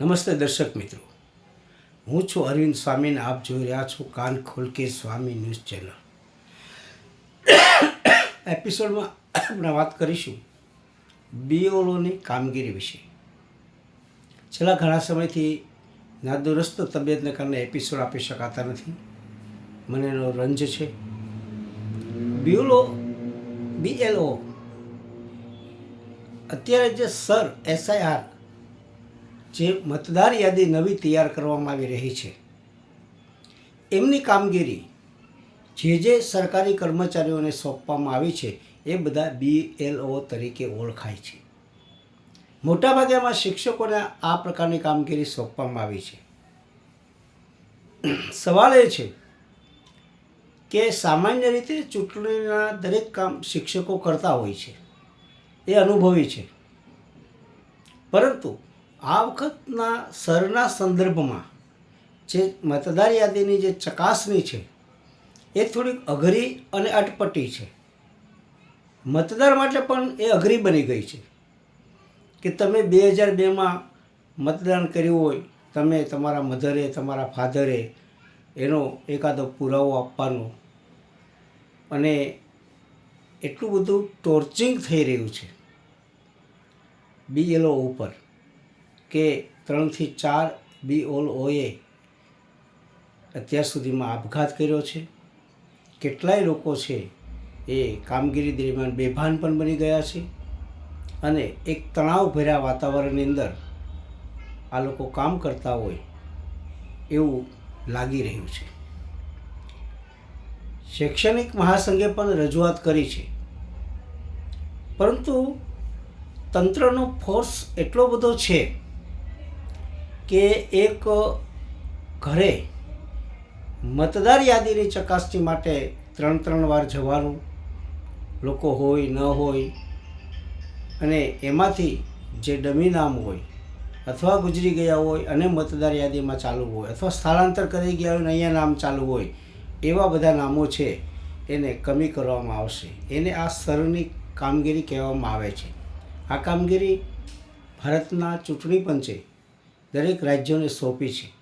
નમસ્તે દર્શક મિત્રો. હું છું અરવિંદ સ્વામીને આપ જોઈ રહ્યા છો કાન ખોલકે સ્વામી ન્યૂઝ ચેનલ. એપિસોડમાં આપણે વાત કરીશું બીઓલોની કામગીરી વિશે. છેલ્લા ઘણા સમયથી નાદુરસ્ત તબિયતને કારણે એપિસોડ આપી શકાતા નથી. મને એનો રંજ છે. બીઓલો બીએલઓ અત્યારે જે સર એસઆઈઆર જે મતદાર યાદી નવી તૈયાર કરવામાં આવી રહી છે. એમની કામગીરી જે જે સરકારી કર્મચારીઓને સોંપવામાં આવી છે, એ બધા બીએલઓ તરીકે ઓળખાય છે. મોટાભાગેમાં શિક્ષકોને આ પ્રકારની કામગીરી સોંપવામાં આવી છે. સવાલ એ છે કે સામાન્ય રીતે ચૂંટણીના દરેક કામ શિક્ષકો કરતા હોય છે. એ અનુભવી છે. પરંતુ આ વખતના સરના સંદર્ભમાં જે મતદાર યાદીની જે ચકાસણી છે, એ થોડીક અઘરી અને અટપટી છે. મતદાર માટે પણ એ અઘરી બની ગઈ છે કે તમે બે હજાર બેમાં મતદાન કર્યું હોય, તમે તમારા મધરે, તમારા ફાધરે એનો એકાદો પુરાવો આપવાનો. અને એટલું બધું ટોર્ચિંગ થઈ રહ્યું છે. બીએલઓ ઉપર. કે ત્રણથી ચાર બીઓએ અત્યાર સુધીમાં આપઘાત કર્યો છે. કેટલાય લોકો છે એ કામગીરી દરમિયાન બેભાન પણ બની ગયા છે અને એક તણાવભર્યા વાતાવરણની અંદર આ લોકો કામ કરતા હોય એવું લાગી રહ્યું છે. શૈક્ષણિક મહાસંઘે પણ રજૂઆત કરી છે. પરંતુ તંત્રનો ફોર્સ એટલો બધો છે કે એક ઘરે મતદાર યાદીની ચકાસણી માટે ત્રણ ત્રણ વાર જવાનું લોકો હોય, ન હોય, અને એમાંથી જે ડમી નામ હોય અથવા ગુજરી ગયા હોય અને મતદાર યાદીમાં ચાલુ હોય અથવા સ્થળાંતર કરી ગયા હોય અને અહીંયા નામ ચાલુ હોય, એવા બધા નામો છે એને કમી કરવામાં આવશે. એને આ સ્તરની કામગીરી કહેવામાં આવે છે. આ કામગીરી ભારતના ચૂંટણી પંચે દરેક રાજ્યોને સોંપી છે.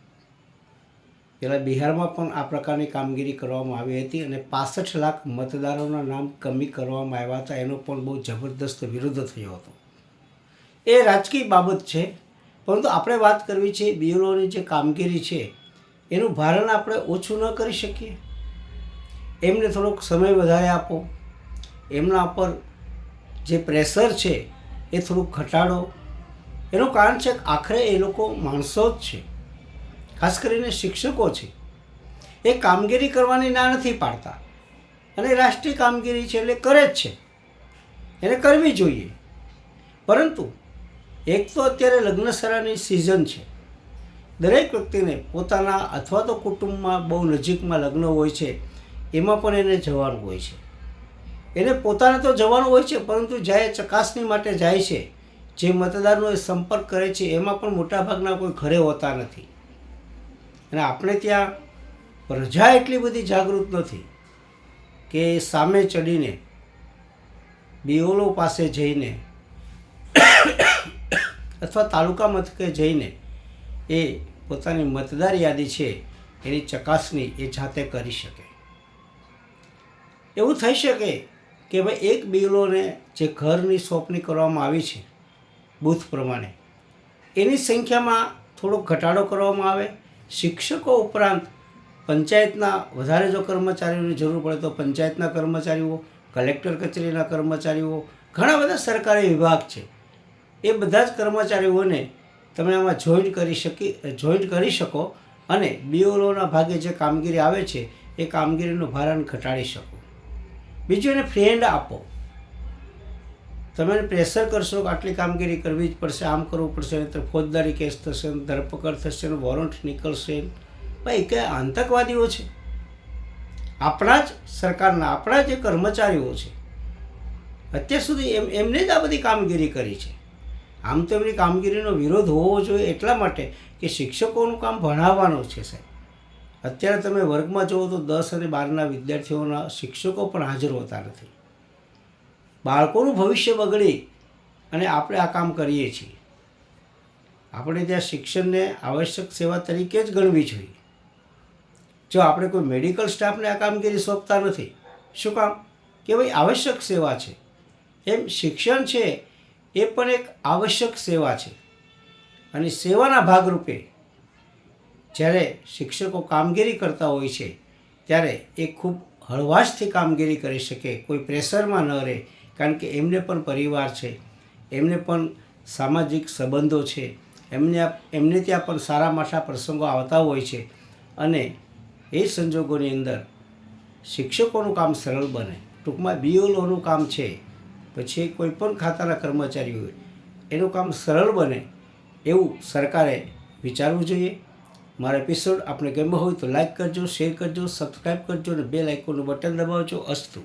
પહેલાં બિહારમાં પણ આ પ્રકારની કામગીરી કરવામાં આવી હતી અને પાસઠ લાખ મતદારોના નામ કમી કરવામાં આવ્યા હતા. એનો પણ બહુ જબરદસ્ત વિરોધ થયો હતો. એ રાજકીય બાબત છે. પરંતુ આપણે વાત કરવી છે બીએલઓની જે કામગીરી છે, એનું ભારણ આપણે ઓછું ન કરી શકીએ. એમને થોડોક સમય વધારે આપો. એમના પર જે પ્રેશર છે, એ થોડુંક ઘટાડો. એનું કારણ છે કે આખરે એ લોકો માણસો જ છે. ખાસ કરીને શિક્ષકો છે. એ કામગીરી કરવાની ના નથી પાડતા. અને રાષ્ટ્રીય કામગીરી છે એટલે કરે જ છે. એને કરવી જોઈએ. પરંતુ એક તો અત્યારે લગ્નસરાની સિઝન છે. દરેક વ્યક્તિને પોતાના અથવા તો કુટુંબમાં બહુ નજીકમાં લગ્ન હોય છે, એમાં પણ એને જવાનું હોય છે. એને પોતાને તો જવાનું હોય છે, પરંતુ જ્યારે ચકાસણી માટે જાય છે જે મતદારનો એ સંપર્ક કરે છે, એમાં પણ મોટાભાગના કોઈ ઘરે હોતા નથી. અને આપણે ત્યાં પ્રજા એટલી બધી જાગૃત નથી કે સામે ચડીને બીઓલો પાસે જઈને, અથવા તાલુકા મથકે જઈને એ પોતાની મતદાર યાદી છે, એની ચકાસણી એ જાતે કરી શકે. એવું થઈ શકે કે ભાઈ એક બિલોને જે ઘરની સોંપણી કરવામાં આવી છે બૂથ પ્રમાણે. એની સંખ્યામાં થોડોક ઘટાડો કરવામાં આવે. શિક્ષકો ઉપરાંત પંચાયતના વધારે જો કર્મચારીઓની જરૂર પડે તો પંચાયતના કર્મચારીઓ, કલેક્ટર કચેરીના કર્મચારીઓ, ઘણા બધા સરકારી વિભાગ છે. એ બધા જ કર્મચારીઓને તમે આમાં જોઈન્ટ કરી શકી જોઈન્ટ કરી શકો અને બીઓલોના ભાગે જે કામગીરી આવે છે, એ કામગીરીનું ભારણ ઘટાડી શકો. બીજું એને ફ્રેન્ડ આપો. તમે પ્રેશર કરશો કે આટલી કામગીરી કરવી જ પડશે, આમ કરવું પડશે નહીં ફોજદારી કેસ થશે, ધરપકડ થશે, ને વોરંટ નીકળશે. ભાઈ કે આતંકવાદીઓ છે? આપણા જ સરકારના, આપણા જે કર્મચારીઓ છે, અત્યાર સુધી એમ, એમને જ આ બધી કામગીરી કરી છે. આમ તો એમની કામગીરીનો વિરોધ હોવો જોઈએ એટલા માટે કે શિક્ષકોનું કામ ભણાવવાનું છે, સાહેબ. અત્યારે તમે વર્ગમાં જુઓ તો દસ અને બારના વિદ્યાર્થીઓના શિક્ષકો પણ હાજર હોતા નથી. બાળકોનું ભવિષ્ય બગડે અને આપણે આ કામ કરીએ છીએ. આપણે ત્યાં શિક્ષણને આવશ્યક સેવા તરીકે જ ગણવી જોઈએ. જો આપણે કોઈ મેડિકલ સ્ટાફને આ કામગીરી સોંપતા નથી, શું કામ? કે ભાઈ આવશ્યક સેવા છે. એમ શિક્ષણ છે એ પણ એક આવશ્યક સેવા છે. અને સેવાના ભાગરૂપે જ્યારે શિક્ષકો કામગીરી કરતા હોય છે, ત્યારે એ ખૂબ હળવાશથી કામગીરી કરી શકે, કોઈ પ્રેશરમાં ન રહે કારણ કે એમને પણ પરિવાર છે, એમને પણ સામાજિક સંબંધો છે, એમને એમને ત્યાં પણ સારા માઠા પ્રસંગો આવતા હોય છે અને એ સંજોગોની અંદર શિક્ષકોનું કામ સરળ બને. ટૂંકમાં બીઓલોનું કામ છે, પછી કોઈ પણ ખાતાના કર્મચારી હોય, એનું કામ સરળ બને એવું સરકારે વિચારવું જોઈએ. મારો એપિસોડ આપણે ગમ્યો હોય તો લાઇક કરજો શેર કરજો સબસ્ક્રાઈબ કરજો અને બે લાઇકોનું બટન દબાવજો. અસ્તુ.